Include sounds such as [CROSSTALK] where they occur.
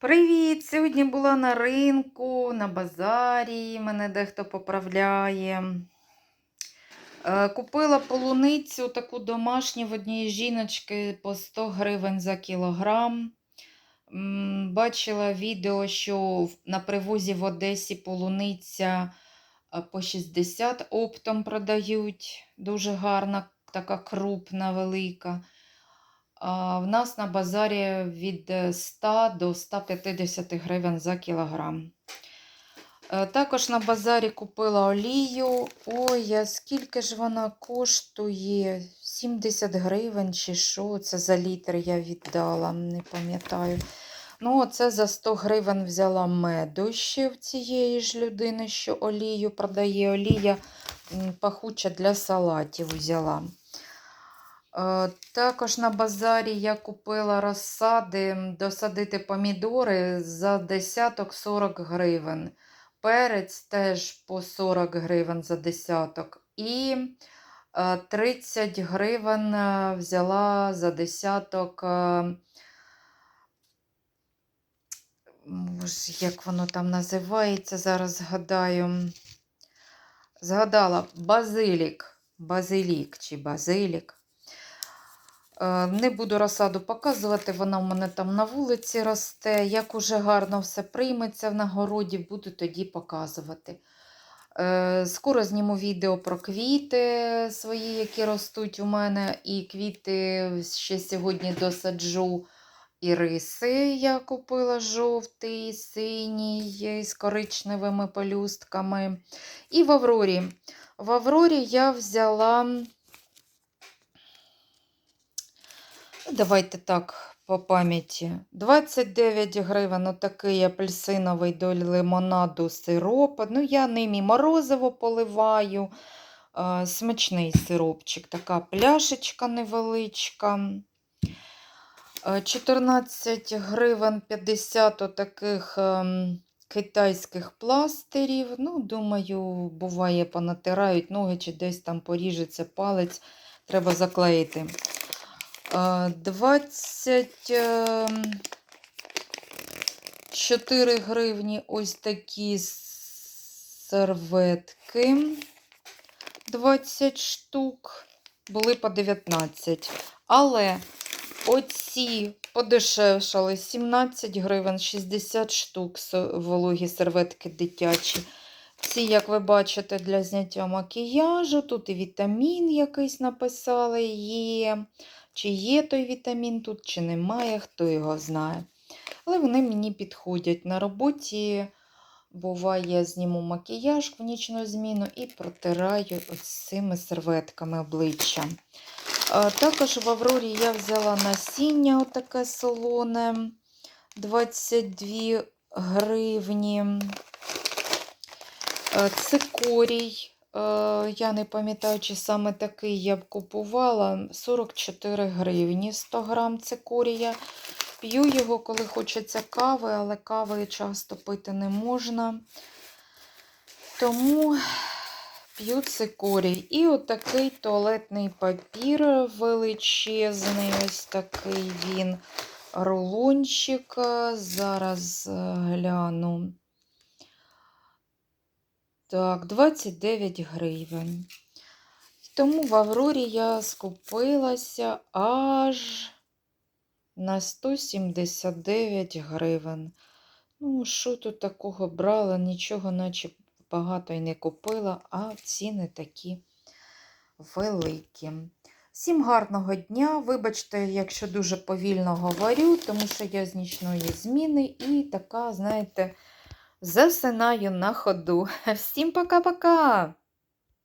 Привіт! Сьогодні була на ринку, на базарі, мене дехто поправляє. Е, Купила полуницю таку домашню в однієї жіночки по 100 гривень за кілограм. Бачила відео, що на привозі в Одесі полуниця е, по 60 оптом продають. Дуже гарна, така крупна, велика. В нас на базарі від е, 100 до 150 гривень за кілограм. Е, Також на базарі купила олію. Ой, а скільки ж вона коштує? 70 гривень чи що? Це за літр я віддала, не пам'ятаю. Ну, оце за 100 гривень взяла меду ще в цієї ж людини, що олію продає. Олія пахуча для салатів взяла. Е, Також на базарі я купила розсади, досадити помідори за десяток 40 гривень. Перець теж по 40 гривень за десяток. І е, 30 гривень е, взяла за десяток. е, як воно там називається, зараз згадаю. Згадала базилік. Базилік чи базилік. Е, Не буду розсаду показувати, вона в мене там на вулиці росте. Як уже гарно все прийметься в нагороді, буду тоді показувати. Е, Скоро зніму відео про квіти свої, які ростуть у мене. І квіти ще сьогодні досаджу іриси. Я купила жовтий, синій з коричневими пелюстками. І в Аврорі. В Аврорі я взяла. Давайте так, по пам'яті. 29 гривень, отакий апельсиновий до лимонаду сироп. Ну, я ним і морозиво поливаю. Смачний сиропчик, така пляшечка невеличка. Е, 14 гривень 50 отаких ем, китайських пластирів. Ну, думаю, буває, понатирають ноги чи десь там поріжеться палець, треба заклеїти. Е, 24 гривні ось такі серветки. 20 штук. Були по 19. Але оці подешевшали 17 гривень 60 штук вологі серветки дитячі. Ці, як ви бачите, для зняття макіяжу. Тут і вітамін якийсь написали є. Чи є той вітамін тут, чи немає, хто його знає. Але вони мені підходять. На роботі буває, зніму макіяж в нічну зміну і протираю ось цими серветками обличчя. Також в Аврорі я взяла насіння отаке солоне 22 гривні. Цикорій. Е, Я не пам'ятаю, чи саме такий я б купувала. 44 гривні 100 грам цикорія. П'ю його, коли хочеться кави, але кави часто пити не можна. Тому п'ю цикорій. І отакий туалетний папір величезний, ось такий він рулончик. Зараз е, гляну. Так, 29 гривень. Тому в Аврорі я скупилася аж на 179 гривень. Ну, що тут такого брала? Нічого, наче багато й не купила, а ціни такі великі. Всім гарного дня. Вибачте, якщо дуже повільно говорю, тому що я з нічної зміни і така, знаєте, засинаю на ходу. [LAUGHS] Всім пока-пока!